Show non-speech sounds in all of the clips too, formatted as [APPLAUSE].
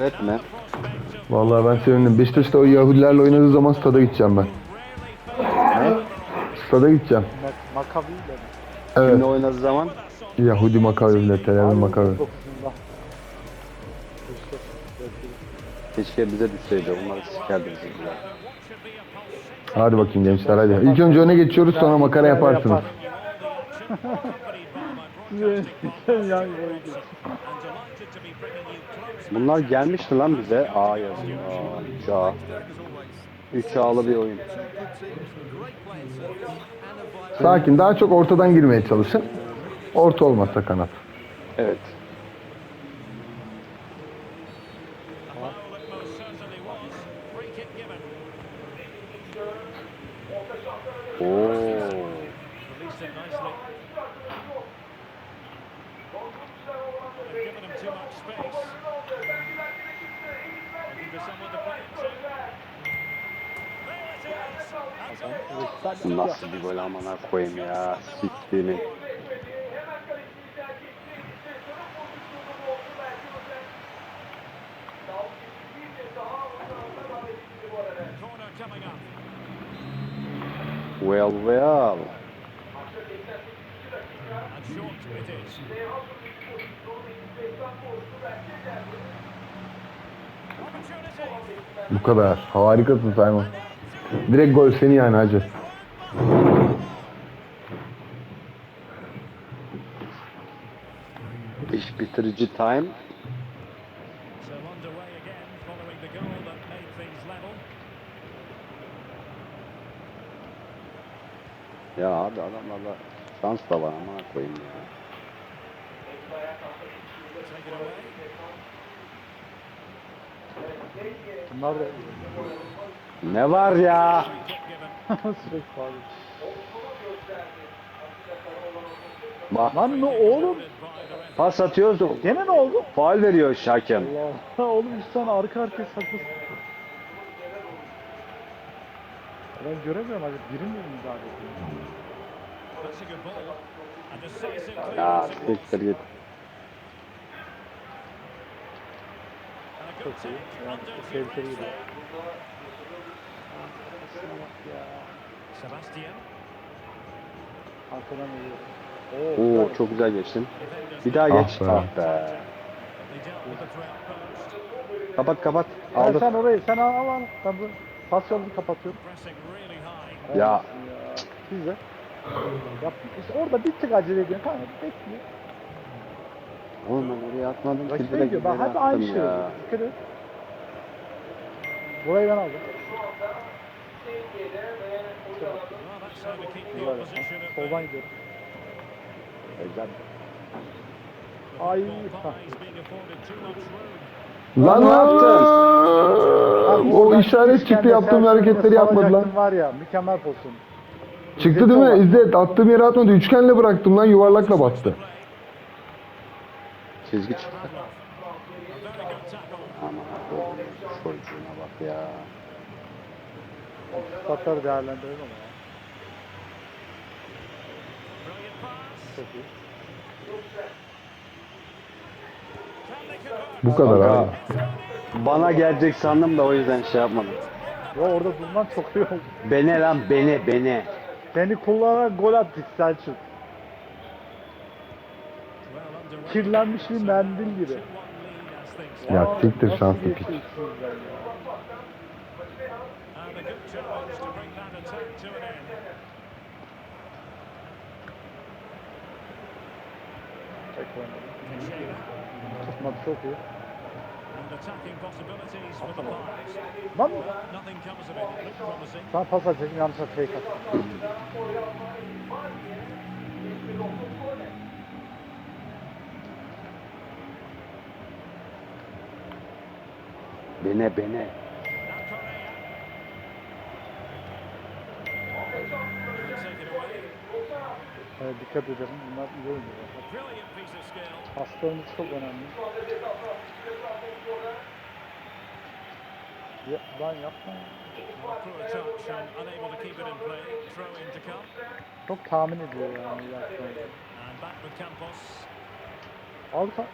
Evet mi? Vallahi ben sevindim. Beşiktaş'ta o Yahudilerle oynadığı zaman stada gideceğim ben. Ne? Stada gideceğim. Mak- Makabi ile mi? Evet. Kimle oynadığı zaman? Yahudi Makavi'yle, Tel Aviv Makavi. 9'unda. Keşke bize düşseydi. Onları sikerdi bizimkiler. Hadi bakayım gençler hadi. İlk önce öne geçiyoruz sonra makara yaparsınız. [LAUGHS] Bunlar gelmişti lan bize. A yazıyor. Aa, 3 A. 3 A'lı bir oyun. Sakin daha çok ortadan girmeye çalışın. Orta olmazsa kanat. Evet. Oo. Bu nasıl bir gol amına koyayım ya. Siktiğimi. Well well. Bu kadar. Harikasın Simon. Direkt gol seni yani hacı. İş bitirici time. Ya abi adamlarda şans da var amına koyayım ya. Take it away. Bunlar da Ne var ya? Sürekli. Bak Lan ne oğlum? pas atıyoruz. Gene ne oldu? Faul veriyor hakem. Allah [LAUGHS] oğlum üç tane arka arkaya saklı. Ben göremiyorum abi. Biri mi müdahale ediyor? Ya siktir git. And a Çok iyi. Yani tehlikeli gidiyor. Sebastian. Arkadan geliyor. Oo Oo, çok güzel geçtin. Bir daha Ah geç. be. Ah be. Kapat kapat. Sen, Aldı. sen orayı sen al al al. Ben bu pas yolunu kapatıyorum. Ya. De. Yap. İşte orada bir tık acele ediyorsun. Tamam bekle. Oğlum ben oraya atmadım ki Rakibe direkt gidiyor. Bak ileri hep aynı şey ya. oluyor. Dikkat et. Burayı ben aldım. Soldan gidiyorum. Güzel. Ay. Lan ne Abi O oradan işaret çıktı üçgende yaptığım sen hareketleri yapmadı lan. var ya mükemmel pozisyon. Çıktı değil mi? İzzet attığım yere atmadı. Üçgenle bıraktım lan yuvarlakla bastı. Çizgi çıktı. A very good tackle. Aman Allah'ım çocuğuna bak ya. Statları değerlendirelim ama ya. Çok iyi. Bu kadar Kanka, abi. Bana gelecek sandım da o yüzden şey yapmadım. Ya orada durman çok iyi oldu. Bene lan bene bene. Seni kullanarak gol attık Selçuk. Well underway. Kirlenmiş bir mendil gibi. 2-1 lead as things Ya Aa, siktir şanslı piç. geçiyorsunuz ben ya? And a good challenge to bring that attack to an end. Tek oynadım. Teixeira. Tutmadı çok iyi. And attacking possibilities for the Pies. Lan Nothing comes of it. It looked promising. sana pas atacağım yanlışlıkla fake attım. Bene bene. Evet, dikkat edelim. Bunlar iyi oynuyorlar. Paslarımız çok önemli. Ya, lan yapma. Çok tahmin ediyor yani Campos. Al ka-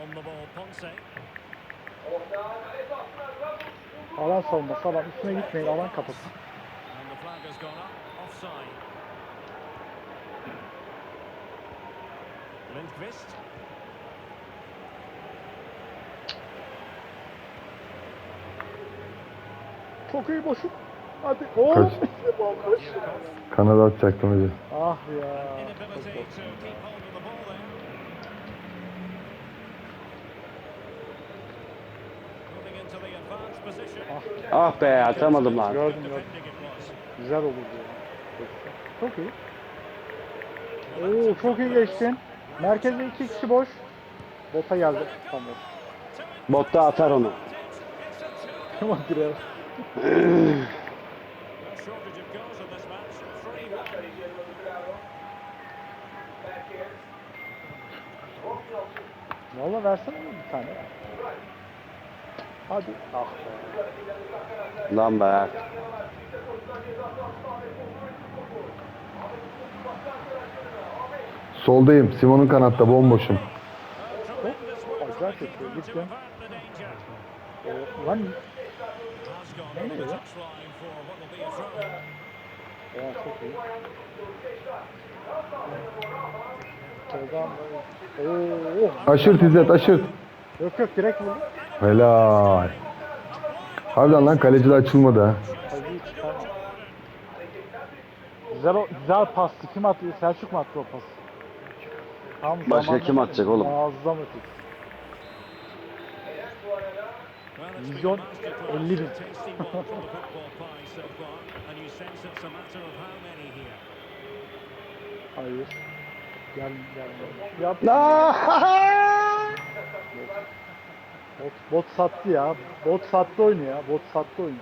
lan. the ball, Ponce. Alan savunması alan üstüne gitmeyin alan kapatın. And the flag has gone up, offside. Lindqvist. Çok iyi boşum. Hadi. Oo. Kaç? [LAUGHS] Kanada atacaktım hacı. Ah ya. Inability to keep hold of the ball Ah be atamadım lan. Gördüm gördüm. Güzel diyor. Çok iyi. Oo çok iyi geçtin. Merkezde iki kişi boş. Bota geldi. Tamam. Botta atar onu. Tamam girer. Valla versene bir tane. Hadi. Ah be. Lan be. Soldayım. Simon'un kanatta bomboşum. Acayip yapıyor. Git lan. Ya çok iyi. Soldan böyle. Oo. Aşırt İzzet aşırt. Yok yok direkt vurdu. Helal. Harbiden lan kaleci de açılmadı ha. Kaleciyi çıkarma. Güzel, o- güzel pastı. Kim attı? Selçuk mu attı o pası? Tam Başka zamanında- kim atacak oğlum? Muazzam ötesi. Vizyon a masterclass, 50 bin. [LAUGHS] Hayır. Gel gel. gel. Yap. [LAUGHS] Bot, bot sattı ya. Bot sattı oyunu ya. Bot sattı oyunu.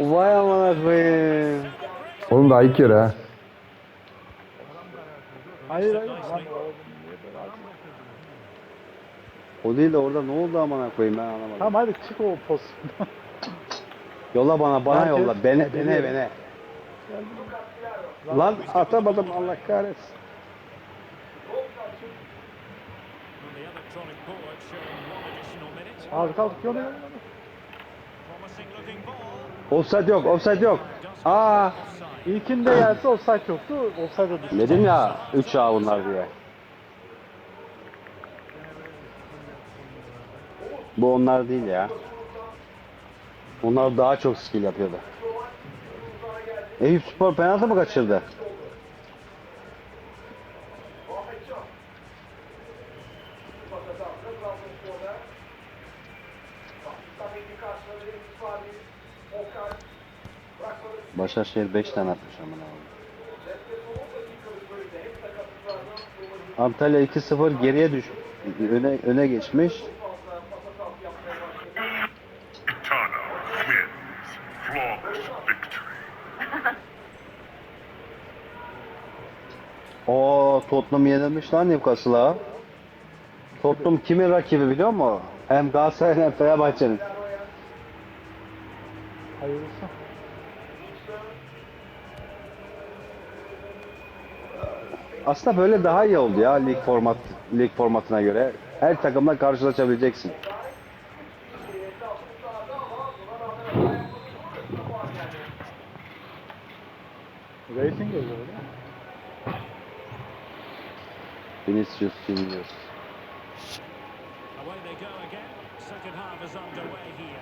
Vay amına koyayım. Oğlum daha yarı ha. Hayır hayır. Lan? O değil de orada ne oldu amına koyayım ben anlamadım. Tamam hadi çık o pozisyondan. [LAUGHS] Yolla bana bana Herkes- yolla. Bene bene bene. Lan atamadım Allah kahretsin. Abi kalk ball. Offside yok, offside yok. Aa, Offside. İlkinde gelse offside yoktu. Offside'a düştü. dedim ya 3 A bunlar diye. Bu onlar değil ya. Onlar daha çok skill yapıyordu. Eyüp Spor penaltı mı kaçırdı? Başakşehir 5 tane atmış amına. Antalya 2-0 geriye düş öne öne geçmiş. O Tottenham yenilmiş lan Newcastle'a. Tottenham kimin rakibi biliyor musun? Hem Galatasaray'ın hem Fenerbahçe'nin. Aslında böyle daha iyi oldu ya lig format lig formatına göre. Her takımla karşılaşabileceksin. Racing geliyor öyle. Vinicius Junior. Away they go again. Second half is underway here.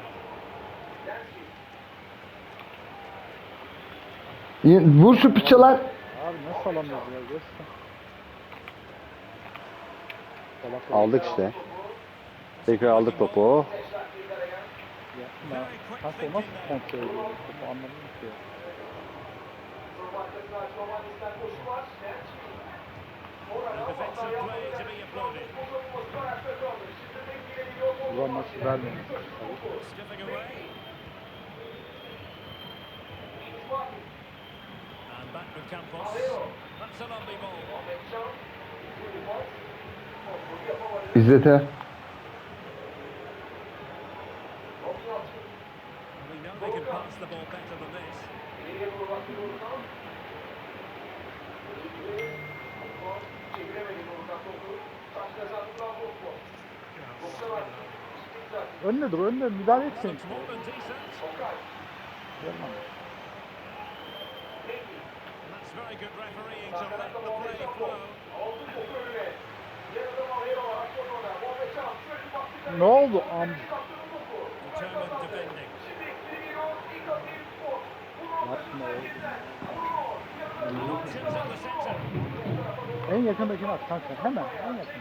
İyi, Vur şu piçe lan. Abi nasıl alamıyoruz ya? Göster. Salaklar. Aldık işte. Tekrar aldık topu. Yapma. O nasıl kontrol ediyor? Topu anlamadım ki. Ulan maçı vermiyor. Skipping away. Back with Campos. That's a lovely ball. İzzet'e. We know they can pass the ball better than this. Önüne dur, müdahale etsin. Gelmem. Ne oldu? Am yapma. En yakındakini at kanka. Hemen en yakın.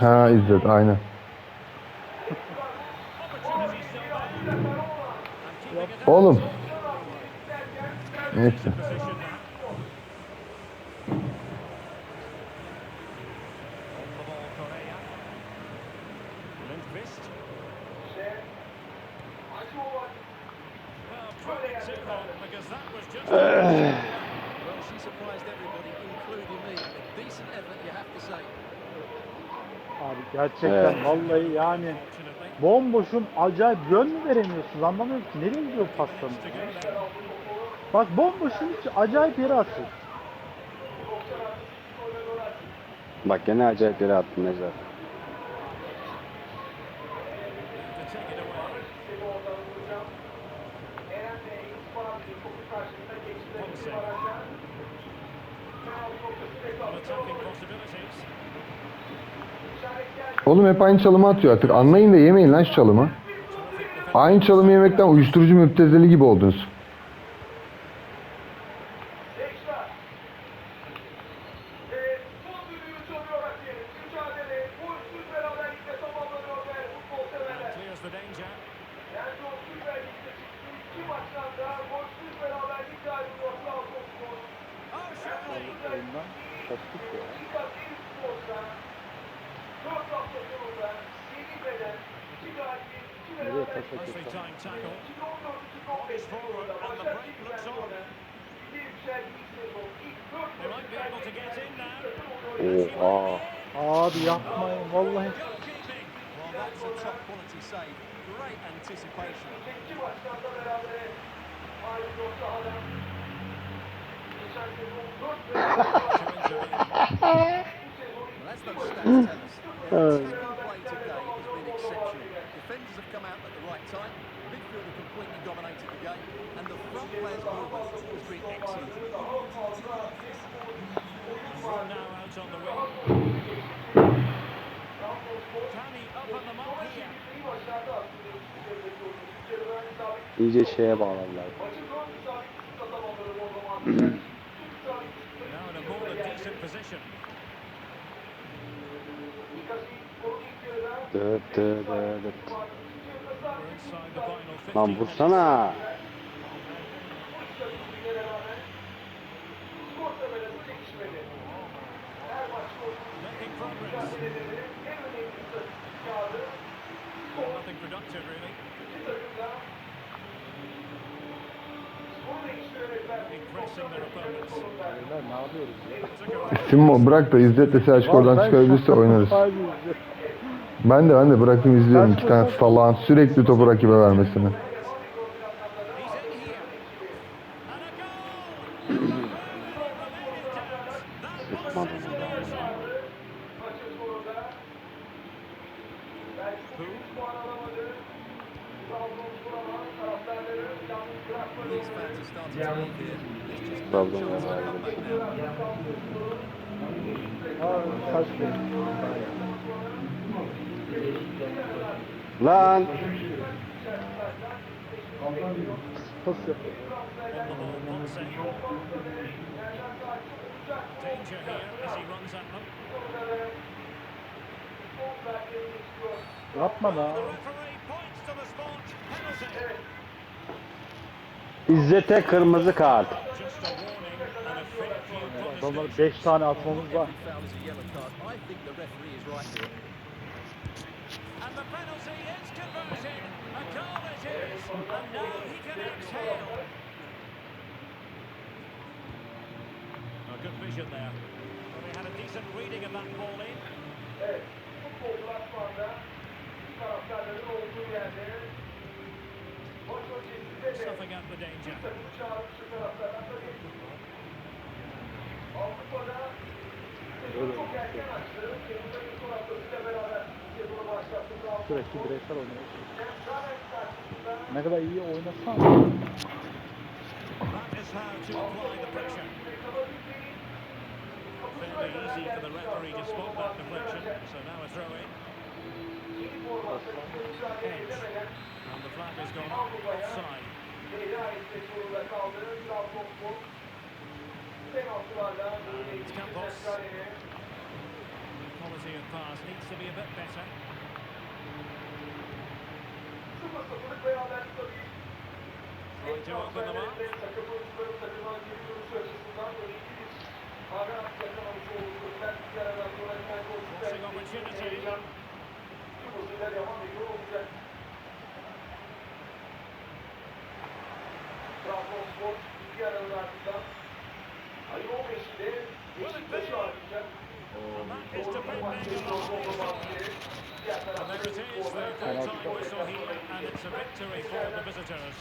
Ha İzzet aynen. opportunity still there? And keeping it out. Oğlum. Neyse. Position now. Off the ball, Correa. Lundqvist. Well, probably too long because that was just. Well, she surprised everybody, including me. A decent effort, you have to say. Abi gerçekten Evet. vallahi yani bomboşum acayip yön mü veremiyorsunuz anlamıyorum ki nereye gidiyor paslarınız? Bak bomboşum hiç acayip yere atıyor. Bak gene acayip yere attın Necat. On attacking possibilities. Oğlum hep aynı çalımı atıyor artık. Anlayın da yemeyin lan şu çalımı. Aynı çalımı yemekten uyuşturucu müptezeli gibi oldunuz. Tackle. Ball is forward and the break looks on. They might be able to get in now. Oha. Abi yapmayın vallahi. Goalkeeping. Well, that's a top quality save. Great anticipation. [LAUGHS] Well, as those stats tell us, their attacking play today has been exceptional. Defenders have come out at the right time, midfield have completely dominated the game, and the front players' movement has been excellent. Now out on the wing. Can he open them up here? İyice şeye bağladılar. Dıt dıt dıt. We're inside the final 50 Lan vursana. Simmo bırak da İzzet'le Selçuk oradan Vallahi çıkabilirse oynarız. Ben de ben de bıraktım izliyorum iki tane salağın sürekli topu rakibe vermesini. He's runs at them. Yapma lan. İzzet'e kırmızı kart. Adamlar punishments. 5 tane atmamız var. The referee is right here. And the penalty is converted. A goal it is. And now he can exhale. A good vision there. Well, he had a decent reading of that ball in. Snuffing out the danger. Öyle oynuyor. Sürekli bireysel oynuyor. Ne kadar iyi oynasan That is how to apply the pressure. Fairly easy for the referee to spot that deflection. So now a throw in. Edge. And the flag has gone up offside. And Campos. Quality of pass needs to be a bit better. Trying to open them up. Crossing opportunity. Will it be? And that And there it is, the full-time whistle here, and it's a victory for the visitors.